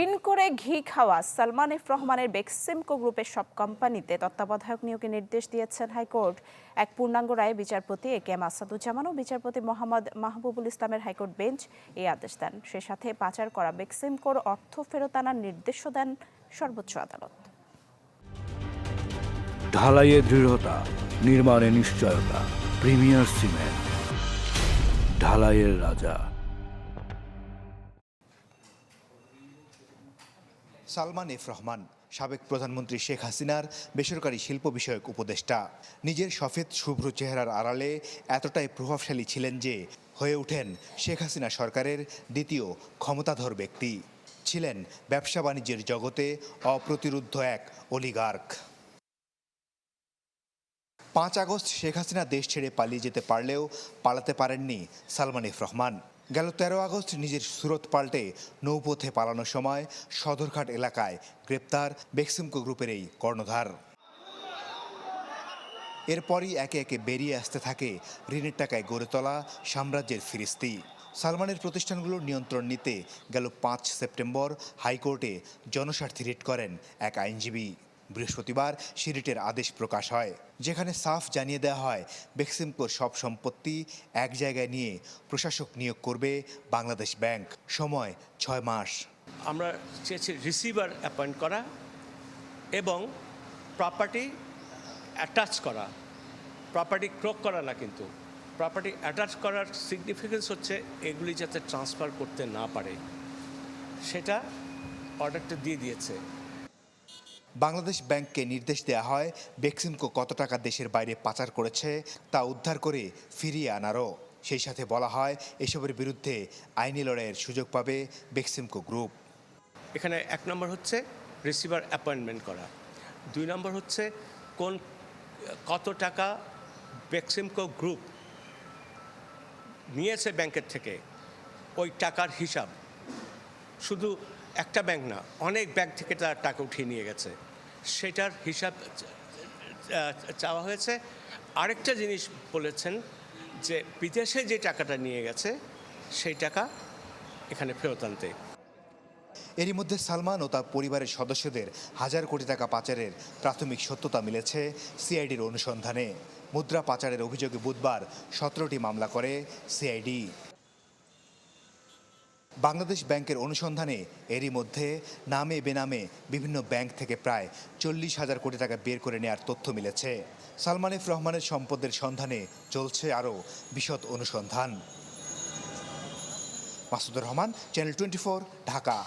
ঋণ করে ঘি খাওয়া সালমান এফ রহমানের বেক্সিমকো গ্রুপের সব কোম্পানিতে তত্ত্বাবধায়ক নিয়োগের নির্দেশ দিয়েছেন হাইকোর্ট। এক পূর্ণাঙ্গ রায়ে বিচারপতি এ কে এম আসাদুজ্জামান ও বিচারপতি মোহাম্মদ মাহবুবুল ইসলামের হাইকোর্ট বেঞ্চ এই আদেশ দেন। সে সাথে পাচার করা বেক্সিমকোর অর্থ ফেরত আনার নির্দেশও দেন সর্বোচ্চ আদালত। ঢালাইয়ে দৃঢ়তা, নির্মাণে নিশ্চয়তা, প্রিমিয়ার সিমেন্ট, ঢালাইয়ের রাজা। সালমান এফ রহমান, সাবেক প্রধানমন্ত্রী শেখ হাসিনার বেসরকারি শিল্প বিষয়ক উপদেষ্টা। নিজের সফেদ শুভ্র চেহারার আড়ালে এতটাই প্রভাবশালী ছিলেন যে, হয়ে ওঠেন শেখ হাসিনা সরকারের দ্বিতীয় ক্ষমতাধর ব্যক্তি। ছিলেন ব্যবসা বাণিজ্যের জগতে অপ্রতিরুদ্ধ এক অলিগার্ক। পাঁচ আগস্ট শেখ হাসিনা দেশ ছেড়ে পালিয়ে যেতে পারলেও পালাতে পারেননি সালমান এফ রহমান। গেল তেরো আগস্ট নিজের সুরত পাল্টে নৌপথে পালানোর সময় সদরঘাট এলাকায় গ্রেপ্তার বেক্সিমকো গ্রুপের এই কর্ণধার। এরপরই একে একে বেরিয়ে আসতে থাকে ঋণের টাকায় গড়ে তোলা সাম্রাজ্যের ফিরিস্তি। সালমানের প্রতিষ্ঠানগুলোর নিয়ন্ত্রণ নিতে গেল পাঁচ সেপ্টেম্বর হাইকোর্টে জনস্বার্থে রিট করেন এক আইনজীবী। বৃহস্পতিবার সিরিটের আদেশ প্রকাশ হয়, যেখানে সাফ জানিয়ে দেওয়া হয় বেক্সিমকোর সব সম্পত্তি এক জায়গায় নিয়ে প্রশাসক নিয়োগ করবে বাংলাদেশ ব্যাংক। সময় ছয় মাস। আমরা চেয়েছি রিসিভার অ্যাপয়েন্ট করা এবং প্রপার্টি অ্যাটাচ করা। প্রপার্টি ক্রোক করা না কিন্তু। প্রপার্টি অ্যাটাচ করার সিগনিফিকেন্স হচ্ছে এগুলি যাতে ট্রান্সফার করতে না পারে। সেটা অর্ডারটা দিয়ে দিয়েছে। বাংলাদেশ ব্যাংককে নির্দেশ দেওয়া হয় বেক্সিমকো কত টাকা দেশের বাইরে পাচার করেছে তা উদ্ধার করে ফিরিয়ে আনারও। সেই সাথে বলা হয় এসবের বিরুদ্ধে আইনি লড়াইয়ের সুযোগ পাবে বেক্সিমকো গ্রুপ। এখানে এক নম্বর হচ্ছে রিসিভার অ্যাপয়েন্টমেন্ট করা। দুই নম্বর হচ্ছে কোন, কত টাকা বেক্সিমকো গ্রুপ নিয়েছে ব্যাংকের থেকে। ওই টাকার হিসাব। শুধু একটা ব্যাংক না, অনেক ব্যাংক থেকে তারা টাকা উঠিয়ে নিয়ে গেছে। সেটার হিসাব চাওয়া হয়েছে। আরেকটা জিনিস বলেছেন যে বিদেশে যে টাকাটা নিয়ে গেছে, সেই টাকা এখানে ফেরত আনতে। এরই মধ্যে সালমান ও তার পরিবারের সদস্যদের হাজার কোটি টাকা পাচারের প্রাথমিক সত্যতা মিলেছে সিআইডির অনুসন্ধানে। মুদ্রা পাচারের অভিযোগে বুধবার সতেরোটি মামলা করে সিআইডি। বাংলাদেশ ব্যাংকের অনুসন্ধানে এরই মধ্যে নামে বেনামে বিভিন্ন ব্যাংক থেকে প্রায় চল্লিশ হাজার কোটি টাকা বের করে নেয়ার তথ্য মিলেছে। সালমান এফ রহমানের সম্পদের সন্ধানে চলছে আরও বিশদ অনুসন্ধান। Masudur Rahman channel twenty Dhaka.